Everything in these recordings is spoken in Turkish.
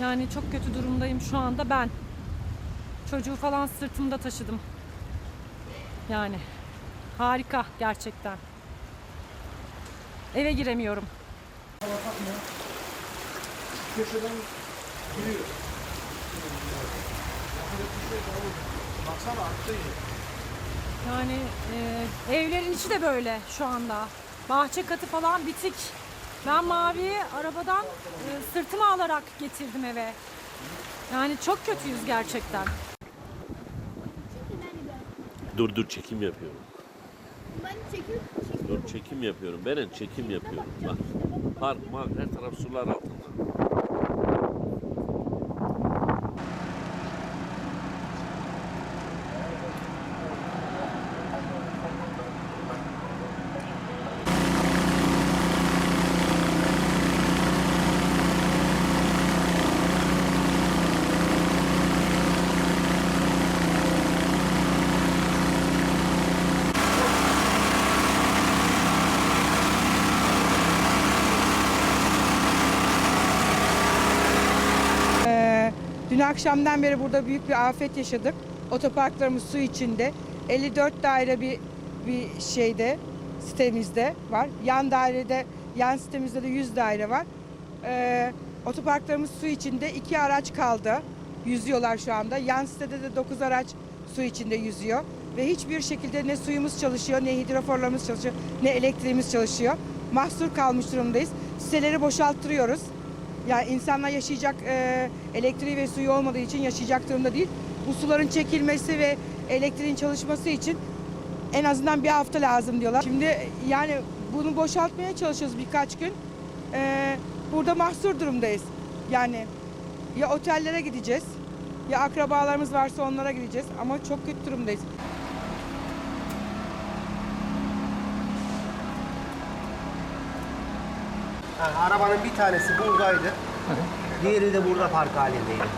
Yani çok kötü durumdayım şu anda ben. Çocuğu falan sırtımda taşıdım. Yani harika gerçekten. Eve giremiyorum. köşeden giriyor. Baksana attı Yani e, evlerin içi de böyle şu anda. Bahçe katı falan bitik. Ben Mavi'yi arabadan e, sırtıma alarak getirdim eve. Yani çok kötüyüz gerçekten. Dur dur çekim yapıyorum. Ben çekiyorum. Dur çekim yapıyorum. Beren çekim yapıyorum. Bak. Park mark her taraf sular altında. Ee, dün akşamdan beri burada büyük bir afet yaşadık. Otoparklarımız su içinde. 54 daire bir bir şeyde sitemizde var. Yan dairede yan sitemizde de 100 daire var. Ee, otoparklarımız su içinde. iki araç kaldı. Yüzüyorlar şu anda. Yan sitede de 9 araç su içinde yüzüyor. Ve hiçbir şekilde ne suyumuz çalışıyor, ne hidroforlarımız çalışıyor, ne elektriğimiz çalışıyor. Mahsur kalmış durumdayız. Siteleri boşalttırıyoruz. Yani insanlar yaşayacak e, elektriği ve suyu olmadığı için yaşayacak durumda değil. Bu suların çekilmesi ve elektriğin çalışması için en azından bir hafta lazım diyorlar. Şimdi yani bunu boşaltmaya çalışıyoruz birkaç gün. E, burada mahsur durumdayız. Yani ya otellere gideceğiz ya akrabalarımız varsa onlara gideceğiz ama çok kötü durumdayız. Yani arabanın bir tanesi buradaydı. Diğeri de burada park halindeydi.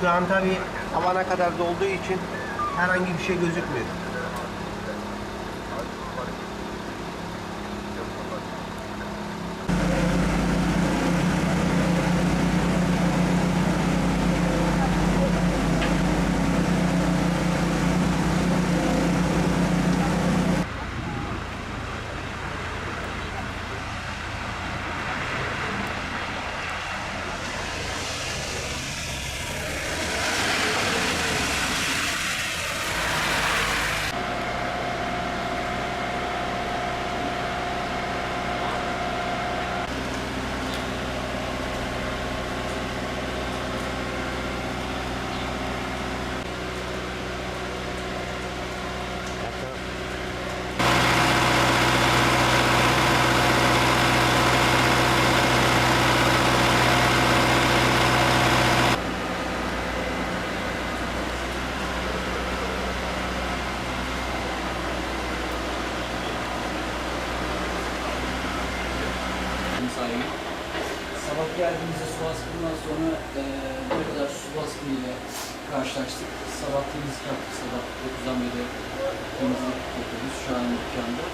Şu an tabii havana kadar dolduğu için herhangi bir şey gözükmüyor. Sahibi. Sabah geldiğimizde su baskınından sonra eee ne kadar su baskınıyla karşılaştık. Sabah temizlik yaptık sabah 9'dan beri temizlik yapıyoruz şu an dükkanda.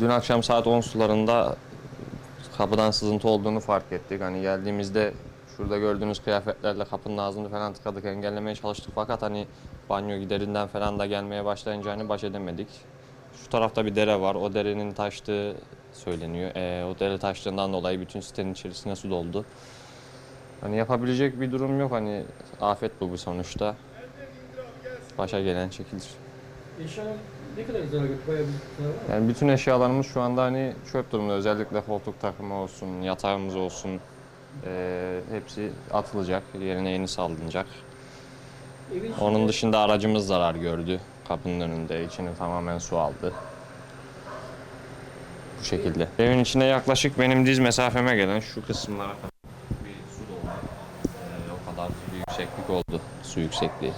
Dün akşam saat 10 sularında kapıdan sızıntı olduğunu fark ettik. Hani geldiğimizde şurada gördüğünüz kıyafetlerle kapının ağzını falan tıkadık, engellemeye çalıştık. Fakat hani banyo giderinden falan da gelmeye başlayınca hani baş edemedik. Şu tarafta bir dere var. O derenin taştığı söyleniyor. Ee, o dere taştığından dolayı bütün sitenin içerisine su doldu. Hani yapabilecek bir durum yok. Hani afet bu bu sonuçta. Başa gelen çekilir. Ne kadar zarar gördü? Bayağı bir zarar var mı? Yani bütün eşyalarımız şu anda hani çöp durumda. Özellikle koltuk takımı olsun, yatağımız olsun. eee, hepsi atılacak, yerine yeni salınacak. Evin Onun dışında aracımız zarar gördü. Kapının önünde, içini tamamen su aldı. Bu şekilde. Evin içine yaklaşık benim diz mesafeme gelen şu kısımlara kadar bir su doldu. Eee, o kadar bir yükseklik oldu, su yüksekliği.